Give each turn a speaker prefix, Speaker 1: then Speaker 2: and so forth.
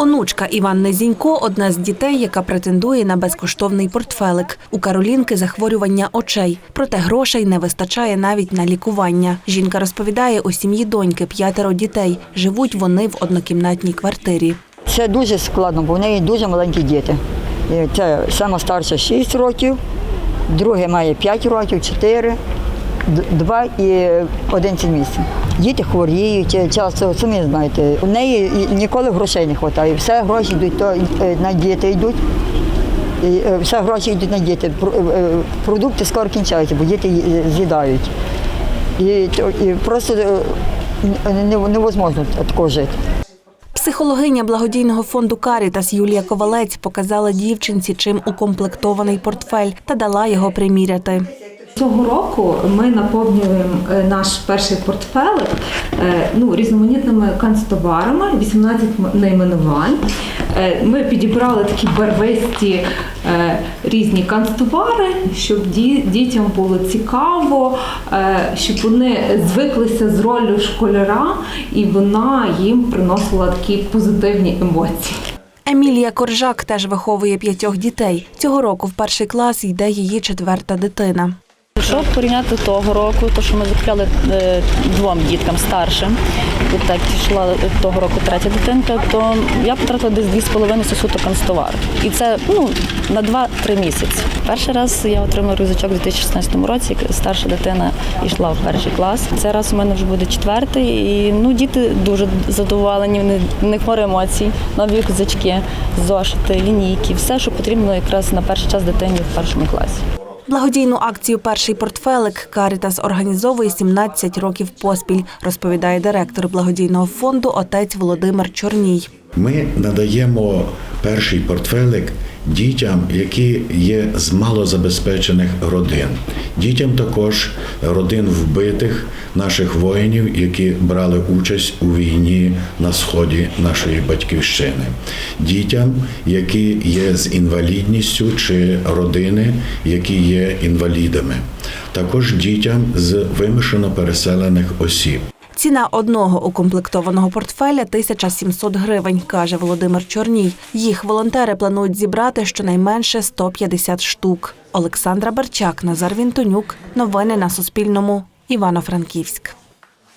Speaker 1: Онучка Іванни Зінько – одна з дітей, яка претендує на безкоштовний портфелик. У Каролінки захворювання очей. Проте грошей не вистачає навіть на лікування. Жінка розповідає, у сім'ї доньки п'ятеро дітей. Живуть вони в однокімнатній квартирі.
Speaker 2: Це дуже складно, бо в неї дуже маленькі діти. Це сама старша 6 років, друге має 5 років, 4, 2 і 11 місяців. Діти хворіють, е, часто самі знаєте. У неї ніколи грошей не вистачає. Все гроші йдуть то е, на діти йдуть. І е, все гроші йдуть на діти. Е, Продукти скоро кінчаються, бо діти е, з'їдають. І, і просто е, невозможно такого жити.
Speaker 1: Психологиня благодійного фонду «Карітас» Юлія Ковалець показала дівчинці, чим укомплектований портфель та дала його приміряти.
Speaker 3: Цього року ми наповнюємо е, наш перший портфелик е, ну, різноманітними канцтоварами, 18 м- найменувань. Е, Ми підібрали такі барвисті різні канцтовари, щоб дітям було цікаво, щоб вони звиклися з роллю школяра, і вона їм приносила такі позитивні емоції.
Speaker 1: Емілія Коржак теж виховує п'ятьох дітей. Цього року в перший клас йде її четверта дитина.
Speaker 4: Якщо порівняти того року, то що ми закупляли е, двом діткам старшим, і так йшла того року третя дитинка, то я потратила десь 2,5 сосуто канцтовар. І це ну, на 2-3 місяці. Перший раз я отримала рюкзачок у 2016 році, старша дитина йшла в перший клас. Цей раз у мене вже буде четвертий, і ну, діти дуже задоволені, в них емоцій, нові рюкзачки, зошити, лінійки, все, що потрібно якраз на перший час дитині в першому класі.
Speaker 1: Благодійну акцію Перший портфелик Карітас організовує 17 років поспіль, розповідає директор благодійного фонду отець Володимир Чорній.
Speaker 5: Ми надаємо перший портфелик дітям, які є з малозабезпечених родин. Дітям також родин вбитих наших воїнів, які брали участь у війні на сході нашої батьківщини. Дітям, які є з інвалідністю чи родини, які є інвалідами. Також дітям з вимушено переселених осіб.
Speaker 1: Ціна одного укомплектованого портфеля 1700 гривень, каже Володимир Чорній. Їх волонтери планують зібрати щонайменше 150 штук. Олександра Берчак, Назар Вінтонюк. Новини на Суспільному. Івано-Франківськ.